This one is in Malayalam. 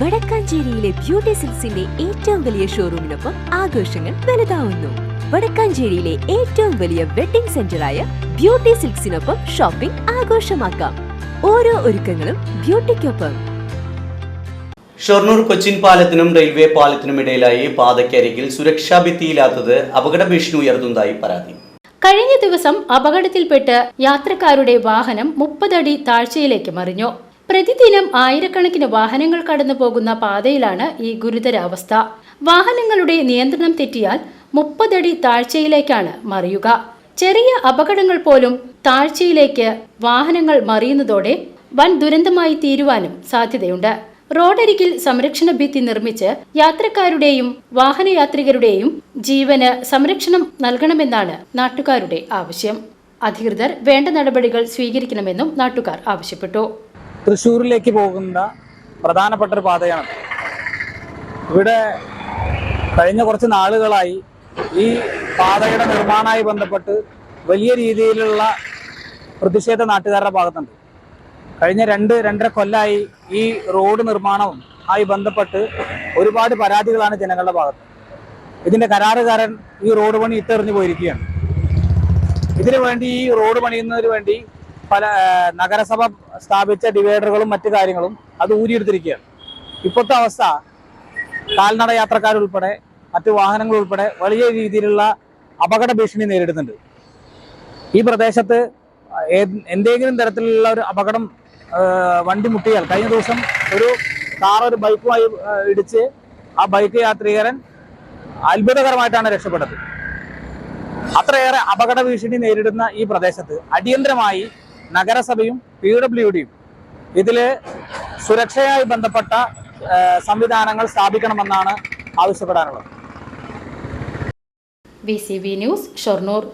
വടക്കാഞ്ചേരിയിലെ ബ്യൂട്ടി സിൽസിന്റെ ഏറ്റവും വലിയ ഷോറൂമിനൊപ്പം ആഘോഷങ്ങൾ വലുതാവുന്നു. വടക്കാഞ്ചേരിയിലെ ഏറ്റവും വലിയ വെഡിംഗ് സെന്ററായ ബ്യൂട്ടി സിൽക്സിനൊപ്പം ഷോപ്പിംഗ് ആഘോഷമാക്കാം. ഓരോ ഒരുക്കങ്ങളും ബ്യൂട്ടിക്കൊപ്പം. ഷൊർണൂർ കൊച്ചിൻ പാലത്തിനും റെയിൽവേ പാലത്തിനും ഇടയിലായി പാതയ്ക്കരികിൽ സുരക്ഷാ ഭിത്തിയില്ലാത്തത് അപകട ഭീഷണി ഉയർത്തുന്നതായി പരാതി. കഴിഞ്ഞ ദിവസം അപകടത്തിൽപ്പെട്ട് യാത്രക്കാരുടെ വാഹനം മുപ്പതടി താഴ്ചയിലേക്ക് മറിഞ്ഞു. പ്രതിദിനം ആയിരക്കണക്കിന് വാഹനങ്ങൾ കടന്നു പോകുന്ന പാതയിലാണ് ഈ ഗുരുതരാവസ്ഥ. വാഹനങ്ങളുടെ നിയന്ത്രണം തെറ്റിയാൽ മുപ്പതടി താഴ്ചയിലേക്കാണ് മറിയുക. ചെറിയ അപകടങ്ങൾ പോലും താഴ്ചയിലേക്ക് വാഹനങ്ങൾ മറിയുന്നതോടെ വൻ ദുരന്തമായി തീരുവാനും സാധ്യതയുണ്ട്. റോഡരികിൽ സംരക്ഷണ ഭിത്തി നിർമ്മിച്ച് യാത്രക്കാരുടെയും വാഹനയാത്രികരുടെയും ജീവന് സംരക്ഷണം നൽകണമെന്നാണ് നാട്ടുകാരുടെ ആവശ്യം. അധികൃതർ വേണ്ട നടപടികൾ സ്വീകരിക്കണമെന്നും നാട്ടുകാർ ആവശ്യപ്പെട്ടു. തൃശ്ശൂരിലേക്ക് പോകുന്ന പ്രധാനപ്പെട്ട ഒരു പാതയാണ്. ഇവിടെ കഴിഞ്ഞ കുറച്ച് നാളുകളായി ഈ പാതയുടെ നിർമ്മാണമായി ബന്ധപ്പെട്ട് വലിയ രീതിയിലുള്ള പ്രതിഷേധ നാട്ടുകാരുടെ ഭാഗത്തുണ്ട്. കഴിഞ്ഞ രണ്ട് രണ്ടര കൊല്ലമായി ഈ റോഡ് നിർമ്മാണവും ആയി ബന്ധപ്പെട്ട് ഒരുപാട് പരാതികളാണ് ജനങ്ങളുടെ ഭാഗത്ത്. ഇതിന്റെ കരാറുകാരൻ ഈ റോഡ് പണി ഇട്ടെറിഞ്ഞു പോയിരിക്കുകയാണ്. ഇതിനു വേണ്ടി ഈ റോഡ് പണിയുന്നതിന് വേണ്ടി പല നഗരസഭ സ്ഥാപിച്ച ഡിവൈഡറുകളും മറ്റു കാര്യങ്ങളും അത് ഊരിയെടുത്തിരിക്കുകയാണ്. ഇപ്പോഴത്തെ അവസ്ഥ കാൽനട യാത്രക്കാരുൾപ്പെടെ മറ്റു വാഹനങ്ങൾ ഉൾപ്പെടെ വലിയ രീതിയിലുള്ള അപകട ഭീഷണി നേരിടുന്നുണ്ട്. ഈ പ്രദേശത്ത് എന്തെങ്കിലും തരത്തിലുള്ള ഒരു അപകടം വണ്ടി മുട്ടിയാൽ കഴിഞ്ഞ ദിവസം ഒരു കാർ ഒരു ബൈക്കുമായി ഇടിച്ച് ആ ബൈക്ക് യാത്രികരൻ അത്ഭുതകരമായിട്ടാണ് രക്ഷപ്പെട്ടത്. അത്രയേറെ അപകട ഭീഷണി നേരിടുന്ന ഈ പ്രദേശത്ത് അടിയന്തരമായി നഗരസഭയും പി ഡബ്ല്യു ഡിയും ഇതിൽ സുരക്ഷയായി ബന്ധപ്പെട്ട സംവിധാനങ്ങൾ സ്ഥാപിക്കണമെന്നാണ് ആവശ്യപ്പെടാനുള്ളത്. B C B news Shoranur.